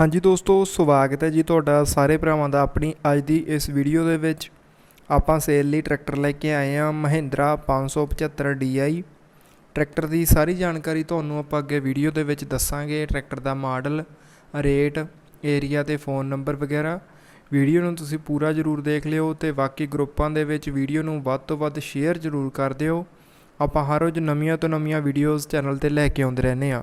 ਹਾਂਜੀ ਦੋਸਤੋ, ਸਵਾਗਤ ਹੈ ਜੀ ਤੁਹਾਡਾ ਸਾਰੇ ਭਰਾਵਾਂ ਦਾ ਆਪਣੀ ਅੱਜ ਦੀ ਇਸ ਵੀਡੀਓ ਦੇ ਵਿੱਚ। ਆਪਾਂ ਸੇਲ ਲਈ ਟਰੈਕਟਰ ਲੈ ਕੇ ਆਏ ਹਾਂ, ਮਹਿੰਦਰਾ 575 DI ਟਰੈਕਟਰ ਦੀ ਸਾਰੀ ਜਾਣਕਾਰੀ ਤੁਹਾਨੂੰ ਆਪਾਂ ਅੱਗੇ ਵੀਡੀਓ ਦੇ ਵਿੱਚ ਦੱਸਾਂਗੇ। ਟਰੈਕਟਰ ਦਾ ਮਾਡਲ, ਰੇਟ, ਏਰੀਆ ਤੇ ਫੋਨ ਨੰਬਰ ਵਗੈਰਾ। ਵੀਡੀਓ ਨੂੰ ਤੁਸੀਂ ਪੂਰਾ ਜ਼ਰੂਰ ਦੇਖ ਲਿਓ ਤੇ ਬਾਕੀ ਗਰੁੱਪਾਂ ਦੇ ਵਿੱਚ ਵੀਡੀਓ ਨੂੰ ਵੱਧ ਤੋਂ ਵੱਧ ਸ਼ੇਅਰ ਜ਼ਰੂਰ ਕਰ ਦਿਓ। ਆਪਾਂ ਹਰ ਰੋਜ਼ ਨਵੀਆਂ ਤੋਂ ਨਵੀਆਂ ਵੀਡੀਓਜ਼ ਚੈਨਲ ਤੇ ਲੈ ਕੇ ਆਉਂਦੇ ਰਹਿੰਦੇ ਹਾਂ।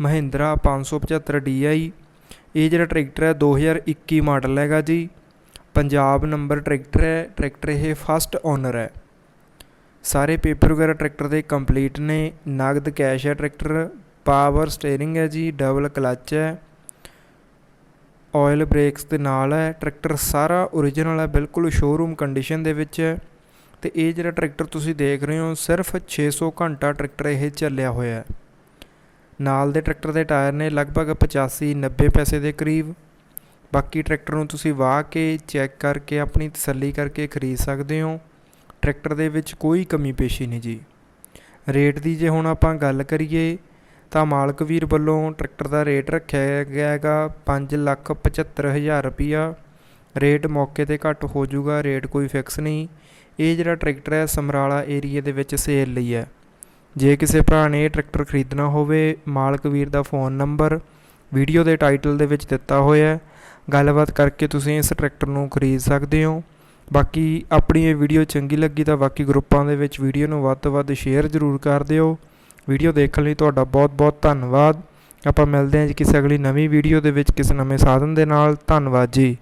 ਮਹਿੰਦਰਾ 575 DI ਇਹ ਜਿਹੜਾ ਟਰੈਕਟਰ ਹੈ 2021 ਮਾਡਲ ਹੈਗਾ ਜੀ। ਪੰਜਾਬ ਨੰਬਰ ਟਰੈਕਟਰ ਹੈ, ਟਰੈਕਟਰ ਇਹ ਫਸਟ ਓਨਰ ਹੈ। ਸਾਰੇ ਪੇਪਰ ਵਗੈਰਾ ਟਰੈਕਟਰ ਦੇ ਕੰਪਲੀਟ ਨੇ। ਨਗਦ ਕੈਸ਼ ਹੈ ਟਰੈਕਟਰ ਪਾਵਰ ਸਟੀਅਰਿੰਗ ਹੈ ਜੀ ਡਬਲ ਕਲੱਚ ਹੈ। ਆਇਲ ਬ੍ਰੇਕਸ ਦੇ ਨਾਲ ਹੈ, ਟਰੈਕਟਰ ਸਾਰਾ ਓਰੀਜਨਲ ਹੈ, ਬਿਲਕੁਲ ਸ਼ੋਰੂਮ ਕੰਡੀਸ਼ਨ ਦੇ ਵਿੱਚ ਹੈ। ਤੇ ਇਹ ਜਿਹੜਾ ਟਰੈਕਟਰ ਤੁਸੀਂ ਦੇਖ ਰਹੇ ਹੋ, ਸਿਰਫ 600 ਘੰਟਾ ਟਰੈਕਟਰ ਇਹ ਚੱਲਿਆ ਹੋਇਆ ਹੈ। ਨਾਲ ਦੇ ਟਰੈਕਟਰ ਦੇ ਟਾਇਰ ਨੇ ਲਗਭਗ 85 90 ਪੈਸੇ ਦੇ ਕਰੀਬ। ਬਾਕੀ ਟਰੈਕਟਰ ਨੂੰ ਤੁਸੀਂ ਵਾਹ ਕੇ ਚੈੱਕ ਕਰਕੇ ਆਪਣੀ ਤਸੱਲੀ ਕਰਕੇ ਖਰੀਦ ਸਕਦੇ ਹੋ। ਟਰੈਕਟਰ ਦੇ ਵਿੱਚ ਕੋਈ ਕਮੀ ਪੇਸ਼ੀ ਨਹੀਂ ਜੀ। ਰੇਟ ਦੀ ਜੇ ਹੁਣ ਆਪਾਂ ਗੱਲ ਕਰੀਏ, ਤਾਂ ਮਾਲਕ ਵੀਰ ਵੱਲੋਂ ਟਰੈਕਟਰ ਦਾ ਰੇਟ ਰੱਖਿਆ ਗਿਆ ਹੈਗਾ 575000 ਰੁਪਿਆ ਰੇਟ ਮੌਕੇ ਤੇ ਘੱਟ ਹੋ ਜਾਊਗਾ, ਰੇਟ ਕੋਈ ਫਿਕਸ ਨਹੀਂ। ਇਹ ਜਿਹੜਾ ਟਰੈਕਟਰ ਹੈ, ਸਮਰਾਲਾ ਏਰੀਆ ਦੇ ਵਿੱਚ ਸੇਲ ਲਈ ਹੈ। ਜੇ ਕਿਸੇ ਭਰਾ ਨੇ ਇਹ ਟਰੈਕਟਰ ਖਰੀਦਣਾ ਹੋਵੇ, ਮਾਲਕ ਵੀਰ ਦਾ ਫੋਨ ਨੰਬਰ, ਵੀਡੀਓ ਦੇ ਟਾਈਟਲ ਦੇ ਵਿੱਚ ਦਿੱਤਾ ਹੋਇਆ ਹੈ। ਗੱਲਬਾਤ ਕਰਕੇ ਤੁਸੀਂ ਇਸ ਟਰੈਕਟਰ ਨੂੰ ਖਰੀਦ ਸਕਦੇ ਹੋ। ਬਾਕੀ ਆਪਣੀ ਇਹ ਵੀਡੀਓ ਚੰਗੀ ਲੱਗੀ ਤਾਂ ਬਾਕੀ ਗਰੁੱਪਾਂ ਦੇ ਵਿੱਚ ਵੀਡੀਓ ਨੂੰ ਵੱਧ ਤੋਂ ਵੱਧ ਸ਼ੇਅਰ ਜ਼ਰੂਰ ਕਰ ਦਿਓ। ਵੀਡੀਓ ਦੇਖਣ ਲਈ ਤੁਹਾਡਾ ਬਹੁਤ-ਬਹੁਤ ਧੰਨਵਾਦ। ਆਪਾਂ ਮਿਲਦੇ ਹਾਂ ਜੀ ਕਿਸੇ ਅਗਲੀ ਨਵੀਂ ਵੀਡੀਓ ਦੇ ਵਿੱਚ ਕਿਸੇ ਨਵੇਂ ਸਾਧਨ ਦੇ ਨਾਲ। ਧੰਨਵਾਦ ਜੀ।